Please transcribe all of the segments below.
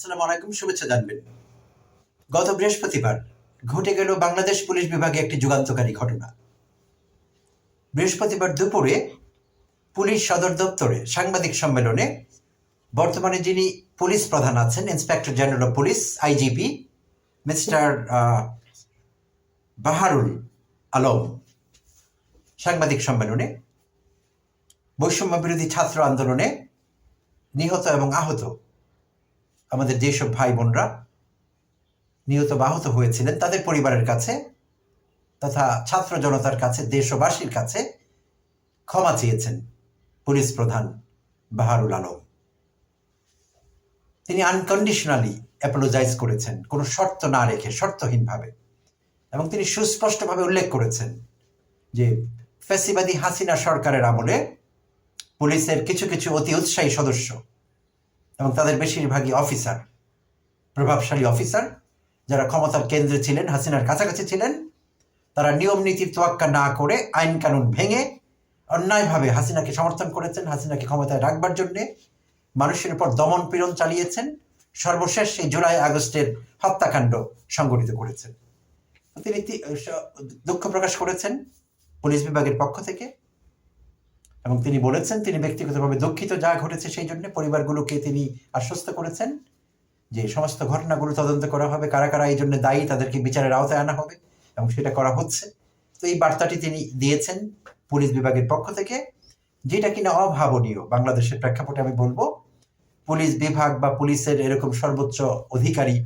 আসসালামু আলাইকুম, শুভেচ্ছা জানবেন। গত বৃহস্পতিবার ঘটে গেল বাংলাদেশ পুলিশ বিভাগে একটি যুগান্তকারী ঘটনা। বৃহস্পতিবার দুপুরে পুলিশ সদর দপ্তরে সাংবাদিক সম্মেলনে বর্তমানে যিনি পুলিশ প্রধান আছেন, inspector general of police, IGP, mister Baharul Alam. সাংবাদিক সম্মেলনে বৈষম্য বিরোধী ছাত্র আন্দোলনে নিহত এবং আহত আমাদের যেসব ভাই বোনরা নিহত বা আহত হয়েছিলেন, তাদের পরিবারের কাছে তথা ছাত্র জনতার কাছে, দেশবাসীর কাছে ক্ষমা চেয়েছেন পুলিশ প্রধান বাহারুল আলম। তিনি আনকন্ডিশনালি অ্যাপোলোজাইজ করেছেন, কোনো শর্ত না রেখে, শর্তহীনভাবে। এবং তিনি সুস্পষ্টভাবে উল্লেখ করেছেন যে ফ্যাসিবাদী হাসিনা সরকারের আমলে পুলিশের কিছু কিছু অতি উৎসাহী সদস্য এবং তাদের বেশিরভাগই অফিসার প্রভাবশালী অফিসার যারা ক্ষমতার কেন্দ্রে ছিলেন, হাসিনার কাছাকাছি ছিলেন। তারা নিয়ম নীতির তোয়াক্কা না করে আইন কানুন ভেঙে অন্যায়ভাবে হাসিনাকে সমর্থন করেছেন, হাসিনাকে ক্ষমতায় রাখবার জন্যে মানুষের উপর দমন পীড়ন চালিয়েছেন, সর্বশেষ সেই জুলাই আগস্টের হত্যাকাণ্ড সংগঠিত করেছেন। তিনি দুঃখ প্রকাশ করেছেন পুলিশ বিভাগের পক্ষ থেকে। এবং তিনি বলেছেন, তিনি ব্যক্তিগতভাবে দুঃখিত যা ঘটেছে সেই জন্য পরিবারগুলোকে তিনি আশ্বস্ত করেছেন যে সমস্ত ঘটনাগুলো তদন্ত করা হবে, কারা কারা এই জন্য দায়ী তাদেরকে বিচারের আওতায় আনা হবে এবং সেটা করা হচ্ছে। তো এই বার্তাটি তিনি দিয়েছেন পুলিশ বিভাগের পক্ষ থেকে, যেটা কিনা অভাবনীয় বাংলাদেশের প্রেক্ষাপটে আমি বলব। পুলিশ বিভাগ বা পুলিশের এরকম সর্বোচ্চ অধিকারী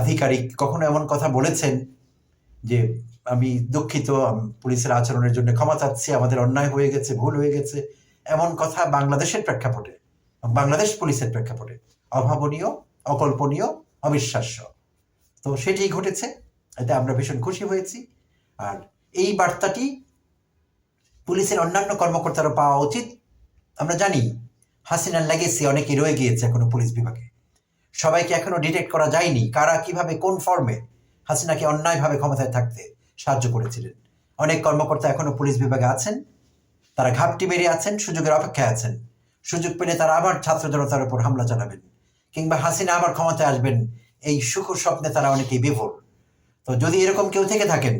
আধিকারিক কখনো এমন কথা বলেছেন যে আমি দুঃখিত পুলিশের আচরণের জন্য ক্ষমা চাচ্ছি, আমাদের অন্যায় হয়ে গেছে, ভুল হয়ে গেছে। এমন কথা বাংলাদেশের প্রেক্ষাপটে, বাংলাদেশ পুলিশের প্রেক্ষাপটে অভাবনীয়, অকল্পনীয়, অবিশ্বাস্য। তো সেটি ঘটেছে, এতে আমরা ভীষণ খুশি হয়েছি। আর এই বার্তাটি পুলিশের অন্যান্য কর্মকর্তারা পাওয়া উচিত। আমরা জানি, হাসিনার লেগেসি অনেকেই রয়ে গিয়েছে এখনও পুলিশ বিভাগে। সবাইকে এখনও ডিটেক্ট করা যায়নি কারা, কীভাবে, কোন ফর্মে হাসিনাকে অন্যায়ভাবে ক্ষমতায় থাকতে সাহায্য করেছিলেন। অনেক কর্মকর্তা এখনও পুলিশ বিভাগে আছেন। তারা ঘাপটি মেরে আছেন, সুযোগের অপেক্ষায় আছেন। সুযোগ পেলে তারা আবার ছাত্র জনতার উপর হামলা চালাবেন কিংবা হাসিনা আবার ক্ষমতায় আসবেন। এই সুখ স্বপ্নে তারা অনেকেই বিভোর তো যদি এরকম কেউ থেকে থাকেন,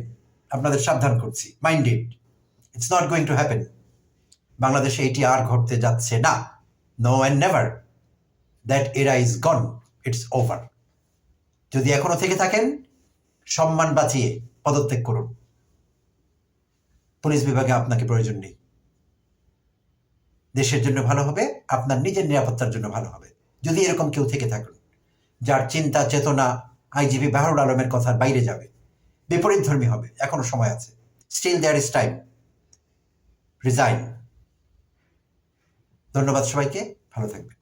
আপনাদের সাবধান করছি। Mind minded it's not going to happen বাংলাদেশে এটি আর ঘটতে যাচ্ছে না। No and never that era is gone it's over যদি এখনও থেকে থাকেন, সম্মান বাঁচিয়ে পদত্যাগ করুন। পুলিশ বিভাগে আপনাকে প্রয়োজন নেই। দেশের জন্য ভালো হবে, আপনার নিজের নিরাপত্তার জন্য ভালো হবে। যদি এরকম কেউ থেকে থাকুন, যার চিন্তা, চেতনা আইজিপি বাহরুল আলমের কথার বাইরে যাবে বিপরীত ধর্মী হবে, এখনও সময় আছে। Still there is time resign ধন্যবাদ সবাইকে, ভালো থাকবেন।